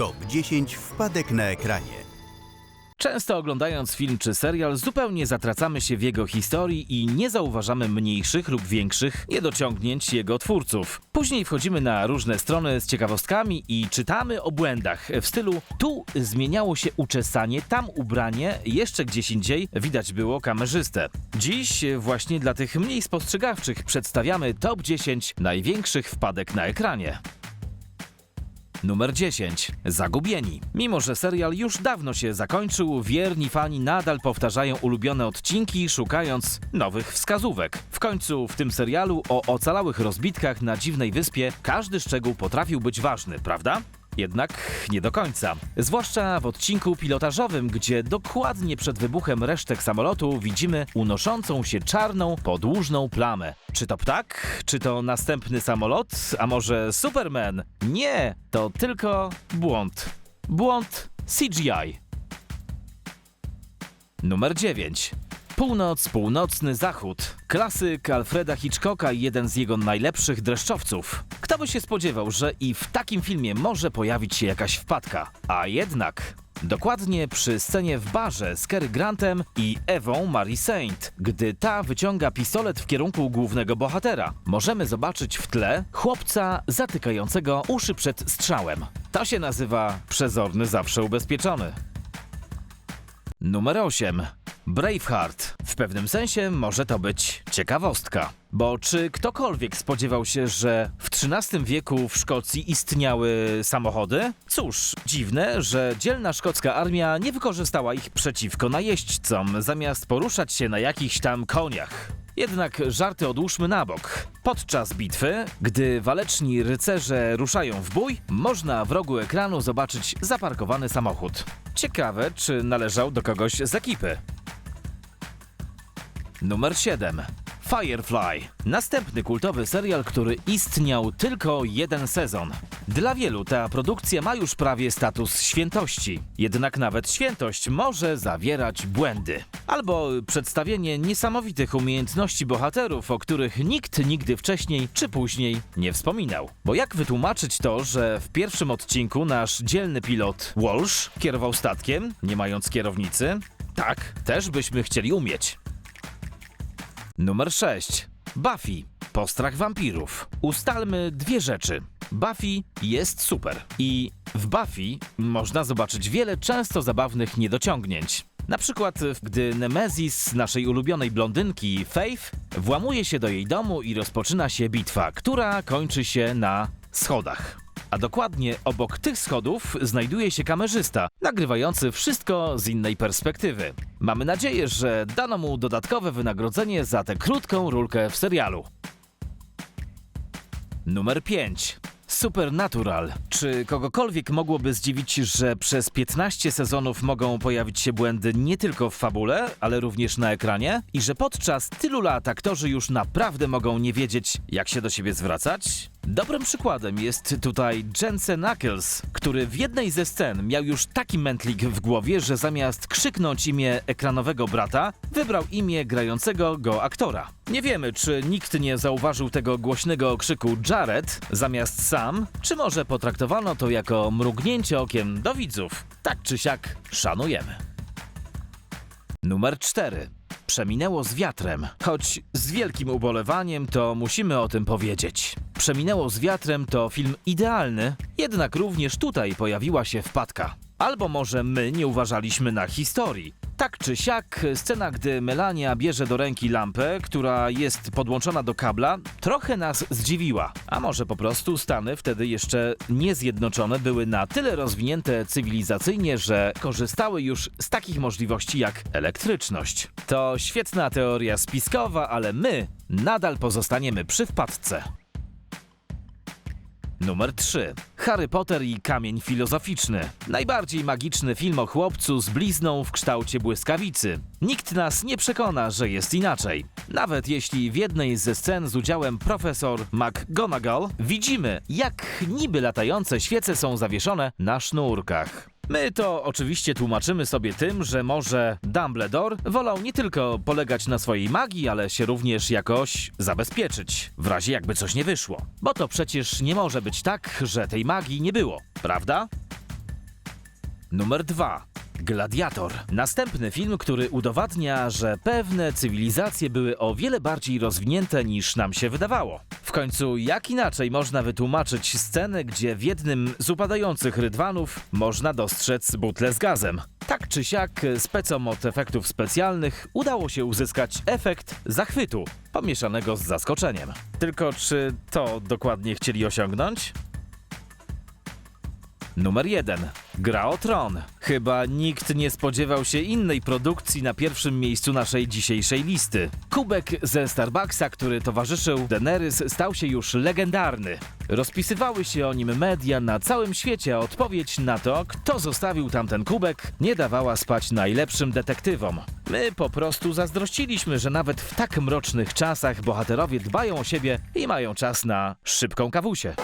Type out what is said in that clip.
Top 10 wpadek na ekranie. Często oglądając film czy serial, zupełnie zatracamy się w jego historii i nie zauważamy mniejszych lub większych niedociągnięć jego twórców. Później wchodzimy na różne strony z ciekawostkami i czytamy o błędach w stylu tu zmieniało się uczesanie, tam ubranie, jeszcze gdzieś indziej widać było kamerzystę. Dziś właśnie dla tych mniej spostrzegawczych przedstawiamy top 10 największych wpadek na ekranie. Numer 10. Zagubieni. Mimo, że serial już dawno się zakończył, wierni fani nadal powtarzają ulubione odcinki, szukając nowych wskazówek. W końcu w tym serialu o ocalałych rozbitkach na dziwnej wyspie każdy szczegół potrafił być ważny, prawda? Jednak nie do końca. Zwłaszcza w odcinku pilotażowym, gdzie dokładnie przed wybuchem resztek samolotu widzimy unoszącą się czarną, podłużną plamę. Czy to ptak? Czy to następny samolot? A może Superman? Nie, to tylko błąd. Błąd CGI. Numer 9. Północ, północny zachód. Klasyk Alfreda Hitchcocka i jeden z jego najlepszych dreszczowców. Kto by się spodziewał, że i w takim filmie może pojawić się jakaś wpadka? A jednak. Dokładnie przy scenie w barze z Cary Grantem i Ewą Marie Saint. Gdy ta wyciąga pistolet w kierunku głównego bohatera, możemy zobaczyć w tle chłopca zatykającego uszy przed strzałem. To się nazywa przezorny zawsze ubezpieczony. Numer 8. Braveheart. Pewnym sensie może to być ciekawostka. Bo czy ktokolwiek spodziewał się, że w XIII wieku w Szkocji istniały samochody? Cóż, dziwne, że dzielna szkocka armia nie wykorzystała ich przeciwko najeźdźcom, zamiast poruszać się na jakichś tam koniach. Jednak żarty odłóżmy na bok. Podczas bitwy, gdy waleczni rycerze ruszają w bój, można w rogu ekranu zobaczyć zaparkowany samochód. Ciekawe, czy należał do kogoś z ekipy. Numer 7. Firefly. Następny kultowy serial, który istniał tylko jeden sezon. Dla wielu ta produkcja ma już prawie status świętości. Jednak nawet świętość może zawierać błędy. Albo przedstawienie niesamowitych umiejętności bohaterów, o których nikt nigdy wcześniej czy później nie wspominał. Bo jak wytłumaczyć to, że w pierwszym odcinku nasz dzielny pilot Walsh kierował statkiem, nie mając kierownicy? Tak, też byśmy chcieli umieć. Numer 6. Buffy. Postrach wampirów. Ustalmy dwie rzeczy. Buffy jest super i w Buffy można zobaczyć wiele często zabawnych niedociągnięć. Na przykład, gdy Nemezis naszej ulubionej blondynki Faith włamuje się do jej domu i rozpoczyna się bitwa, która kończy się na schodach. A dokładnie obok tych schodów znajduje się kamerzysta, nagrywający wszystko z innej perspektywy. Mamy nadzieję, że dano mu dodatkowe wynagrodzenie za tę krótką rulkę w serialu. Numer 5. Supernatural. Czy kogokolwiek mogłoby zdziwić, że przez 15 sezonów mogą pojawić się błędy nie tylko w fabule, ale również na ekranie? I że podczas tylu lat aktorzy już naprawdę mogą nie wiedzieć, jak się do siebie zwracać? Dobrym przykładem jest tutaj Jensen Ackles, który w jednej ze scen miał już taki mętlik w głowie, że zamiast krzyknąć imię ekranowego brata, wybrał imię grającego go aktora. Nie wiemy, czy nikt nie zauważył tego głośnego okrzyku Jared zamiast Sam, czy może potraktowano to jako mrugnięcie okiem do widzów. Tak czy siak, szanujemy. Numer 4. Przeminęło z wiatrem. Choć z wielkim ubolewaniem, to musimy o tym powiedzieć. Przeminęło z wiatrem to film idealny, jednak również tutaj pojawiła się wpadka. Albo może my nie uważaliśmy na historii. Tak czy siak, scena, gdy Melania bierze do ręki lampę, która jest podłączona do kabla, trochę nas zdziwiła. A może po prostu Stany wtedy jeszcze niezjednoczone były na tyle rozwinięte cywilizacyjnie, że korzystały już z takich możliwości jak elektryczność. To świetna teoria spiskowa, ale my nadal pozostaniemy przy wpadce. Numer 3. Harry Potter i Kamień Filozoficzny. Najbardziej magiczny film o chłopcu z blizną w kształcie błyskawicy. Nikt nas nie przekona, że jest inaczej. Nawet jeśli w jednej ze scen z udziałem profesor McGonagall widzimy, jak niby latające świece są zawieszone na sznurkach. My to oczywiście tłumaczymy sobie tym, że może Dumbledore wolał nie tylko polegać na swojej magii, ale się również jakoś zabezpieczyć, w razie jakby coś nie wyszło. Bo to przecież nie może być tak, że tej magii nie było, prawda? Numer 2. Gladiator. Następny film, który udowadnia, że pewne cywilizacje były o wiele bardziej rozwinięte niż nam się wydawało. W końcu, jak inaczej można wytłumaczyć scenę, gdzie w jednym z upadających rydwanów można dostrzec butlę z gazem? Tak czy siak, specom od efektów specjalnych udało się uzyskać efekt zachwytu, pomieszanego z zaskoczeniem. Tylko czy to dokładnie chcieli osiągnąć? Numer 1. Gra o Tron. Chyba nikt nie spodziewał się innej produkcji na pierwszym miejscu naszej dzisiejszej listy. Kubek ze Starbucksa, który towarzyszył Daenerys, stał się już legendarny. Rozpisywały się o nim media na całym świecie, a odpowiedź na to, kto zostawił tamten kubek, nie dawała spać najlepszym detektywom. My po prostu zazdrościliśmy, że nawet w tak mrocznych czasach bohaterowie dbają o siebie i mają czas na szybką kawusię.